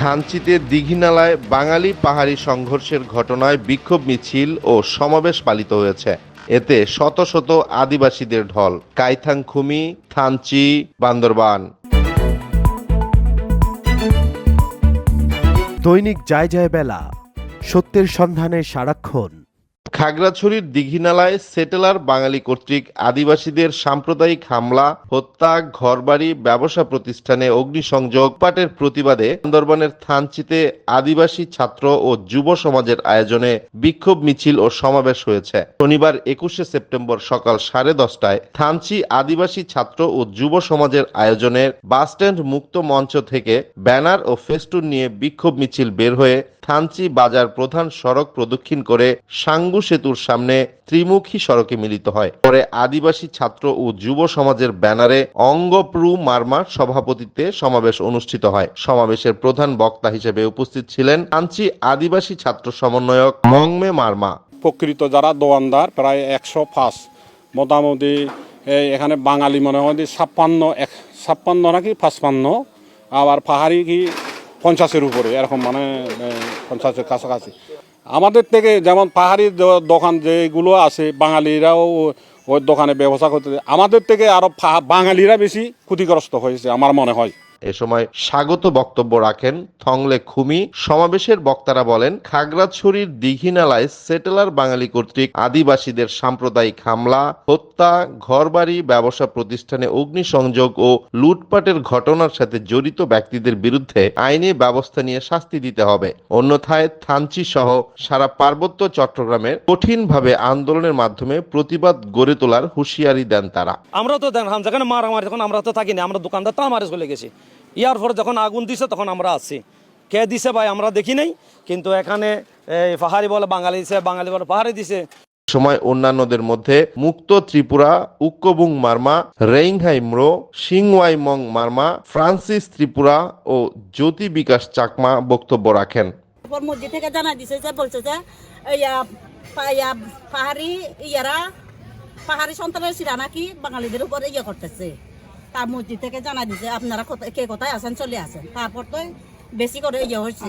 থানচিতে দিঘিনালায় বাঙালি পাহাড়ি সংঘর্ষের ঘটনায় বিক্ষোভ মিছিল ও সমাবেশ পালিত হয়েছে। এতে শত শত আদিবাসীদের ঢল। কাইথাংখুমি, থানচি, বান্দরবান। দৈনিক যায় যায় বেলা, সত্যের সন্ধানে সারাক্ষণ। খাগড়াছড়ির দিঘিনালায় সেটেলার বাঙালি কর্তৃক আদিবাসীদের সাম্প্রদায়িক হামলা, হত্যা, ঘরবাড়ি, ব্যবসা প্রতিষ্ঠানে অগ্নিসংযোগ, পাটের প্রতিবাদে সুন্দরবনের থানচিতে আদিবাসী ছাত্র ও যুব সমাজের আয়োজনে বিক্ষোভ মিছিল ও সমাবেশ হয়েছে। শনিবার একুশে সেপ্টেম্বর সকাল সাড়ে দশটায় থানচি আদিবাসী ছাত্র ও যুব সমাজের আয়োজনের বাসস্ট্যান্ড মুক্ত মঞ্চ থেকে ব্যানার ও ফেস্টুন নিয়ে বিক্ষোভ মিছিল বের হয়ে থানচি বাজার প্রধান সড়ক প্রদক্ষিণ করে সাঙ্গু সেতুর সামনে ত্রিমুখী সড়কে মিলিত হয়। পরে আদিবাসী ছাত্র ও যুব সমাজের ব্যানারে অঙ্গপ্রু মার্মার সভাপতিত্বে সমাবেশ অনুষ্ঠিত হয়। সমাবেশের প্রধান বক্তা হিসেবে উপস্থিত ছিলেন থানচি আদিবাসী ছাত্র সমন্বয়ক মংমে মার্মা। প্রকৃত যারা দোয়ানদার প্রায় একশো পাঁচ, মোটামুটি এখানে বাঙালি মনে হয় ছাপ্পান্ন, এক, ছাপ্পান্ন নাকি পাঁচপান্ন, আবার পাহাড়ি কি পঞ্চাশের উপরে, এরকম মানে পঞ্চাশের কাছাকাছি। আমাদের থেকে যেমন পাহাড়ি দোকান যেগুলো আছে, বাঙালিরাও ওই দোকানে ব্যবসা করতে আমাদের থেকে আরও বাঙালিরা বেশি ক্ষতিগ্রস্ত হয়েছে, আমার মনে হয়। এ সময় স্বাগত বক্তব্য রাখেন থংলে খুমি। সমাবেশের বক্তারা বলেন, খাগড়াছড়ির দিঘিনালায় সেটেলার বাঙালি কর্তৃক আদিবাসীদের সাম্প্রদায়িক হামলা, হত্যা, ঘরবাড়ি, ব্যবসা প্রতিষ্ঠানে অগ্নিসংযোগ ও লুটপাটের ঘটনার সাথে জড়িত ব্যক্তিদের বিরুদ্ধে আইনি ব্যবস্থা নিয়ে শাস্তি দিতে হবে। অন্যথায় থানচি সহ সারা পার্বত্য চট্টগ্রামের কঠিনভাবে আন্দোলনের মাধ্যমে প্রতিবাদ গড়ে তোলার হুঁশিয়ারি দেন তারা। আমরা তো দেখলাম যেখানে মারামারি? যখন আমরা তো থাকিনি আমরা দোকানদার তো আমারে চলে গেছি। ইয়ার পরে যখন আগুন দিছে তখন আমরা আছি। কে দিছে ভাই আমরা দেখি নাই কিন্তু এখানে এই পাহাড়ি বলে বাঙালি দিছে বাঙালি বলে পাহাড়ি দিছে। সময় অন্যান্যদের মধ্যে মুক্ত ত্রিপুরা উক্কবুং মার্মা রেইংহাইম্রো সিংওয়াইমং মার্মা ফ্রান্সিস ত্রিপুরা ও জ্যোতি বিকাশ চাকমা বক্তব্য রাখেন। মসজিদ থেকে জানা দিছে যে বলছে যে ইয়া পাহাড়ি ইয়ারা পাহাড়ি সন্তানের সিরা নাকি বাঙালিদের উপরে ইয়ে করতেছে। তার মসজিদ থেকে জানা দিছে, আপনারা কে কোথায় আছেন, চলে আসেন। তারপর তো বেশি করে ইয়ে হয়েছে।